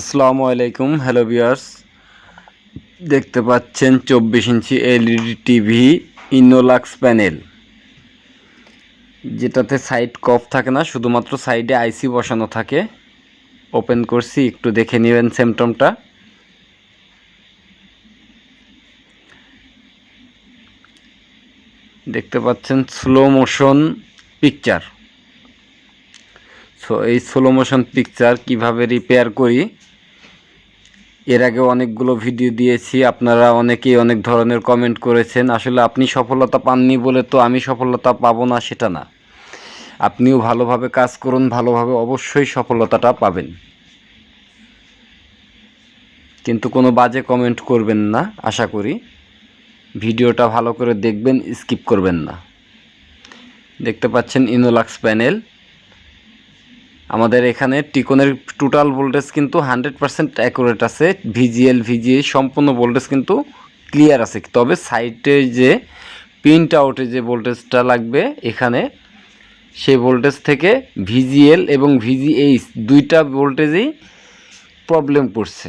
আসসালামু আলাইকুম, হ্যালো বিয়ার্স দেখতে পাচ্ছেন চব্বিশ inch LED TV Innolux panel. যেটাতে সাইড কফ থাকে না, শুধুমাত্র সাইডে আইসি বসানো থাকে। ওপেন করছি, একটু দেখে নেবেন সিমটমটা দেখতে পাচ্ছেন স্লো মোশন পিকচার সো এই স্লো মোশন পিকচার কীভাবে রিপেয়ার করি? এর আগে অনেকগুলো ভিডিও দিয়েছি, আপনারা অনেকেই অনেক ধরনের কমেন্ট করেছেন। আসলে আপনি সফলতা পাননি বলে তো আমি সফলতা পাবো না, সেটা না। আপনিও ভালোভাবে কাজ করুন, ভালোভাবে অবশ্যই সফলতাটা পাবেন। কিন্তু কোনো বাজে কমেন্ট করবেন না, আশা করি। ভিডিওটা ভালো করে দেখবেন স্কিপ করবেন না। দেখতে পাচ্ছেন ইনোলাক্স প্যানেল আমাদের এখানে টিকনের টোটাল ভোল্টেজ কিন্তু হান্ড্রেড পারসেন্ট অ্যাকুরেট আছে। ভিজিএল ভিজিএ সম্পূর্ণ ভোল্টেজ কিন্তু ক্লিয়ার আছে। তবে সাইটে যে প্রিন্ট আউটে যে ভোল্টেজটা লাগবে, এখানে সেই ভোল্টেজ থেকে ভিজিএল এবং ভিজিএইচ দুইটা ভোল্টেজেই প্রবলেম করছে।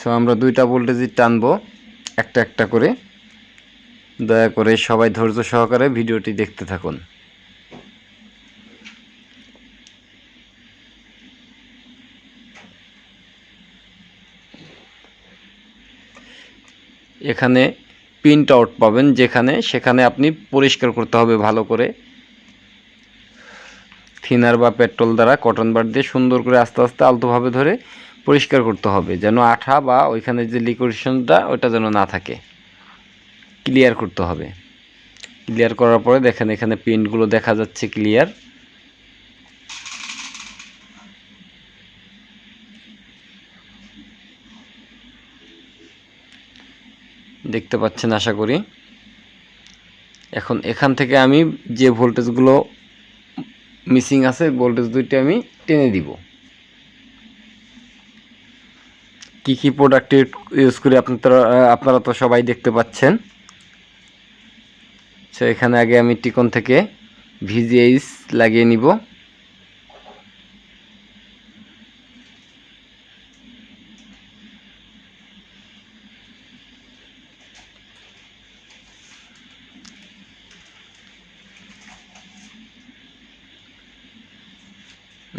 সো আমরা দুইটা ভোল্টেজই টানব, একটা একটা করে। দয়া করে সবাই ধৈর্য সহকারে ভিডিওটি দেখতে থাকুন। এখানে প্রিন্ট আউট পাবেন, যেখানে, সেখানে আপনি পরিষ্কার করতে হবে ভালো করে। থিনার বা পেট্রোল দ্বারা কটন বার দিয়ে সুন্দর করে আস্তে আস্তে আলতোভাবে ধরে পরিষ্কার করতে হবে, যেন আঠা বা ওইখানে যে লিকুইডেশনটা ওইটা যেন না থাকে। ক্লিয়ার করতে হবে। ক্লিয়ার করার পরে দেখেন এখানে প্রিন্টগুলো দেখা যাচ্ছে ক্লিয়ার দেখতে পাচ্ছেন আশা করি। এখন এখান থেকে আমি যে ভোল্টেজগুলো মিসিং আছে, ভোল্টেজ দুইটা আমি টেনে দিব। কি কি প্রোডাক্ট ইউজ করি আপনারা আপনারা তো সবাই দেখতে পাচ্ছেন। সো এখানে আগে আমি টিকন থেকে ভিজিএইচ লাগিয়ে নিব।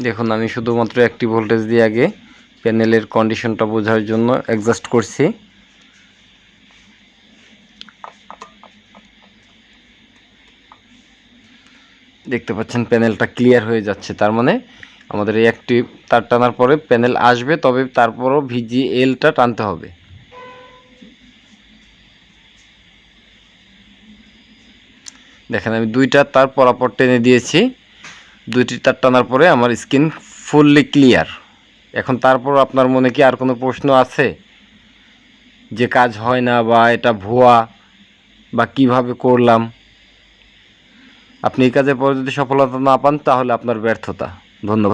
দেখুন, আমি শুধুমাত্র একটি ভোল্টেজ দিয়ে আগে প্যানেলের কন্ডিশনটা বোঝার জন্য অ্যাডজাস্ট করছি। দেখতে পাচ্ছেন প্যানেলটা ক্লিয়ার হয়ে যাচ্ছে। তার মানে আমাদের এই একটি তার টানার পরে প্যানেল আসবে, তবে তারপরও ভিজিএলটা টানতে হবে। দেখেন, আমি দুইটা তার পরাপর টেনে দিয়েছি। দুইটি তার টানার পরে আমার স্কিন ফুললি ক্লিয়ার। এখন তারপর আপনার মনে কি আর কোনো প্রশ্ন আছে? যে কাজ হয় না বা এটা ভুয়া বা কীভাবে করলাম? আপনি এই কাজের পরে যদি সফলতা না পান, তাহলে আপনার ব্যর্থতা। ধন্যবাদ।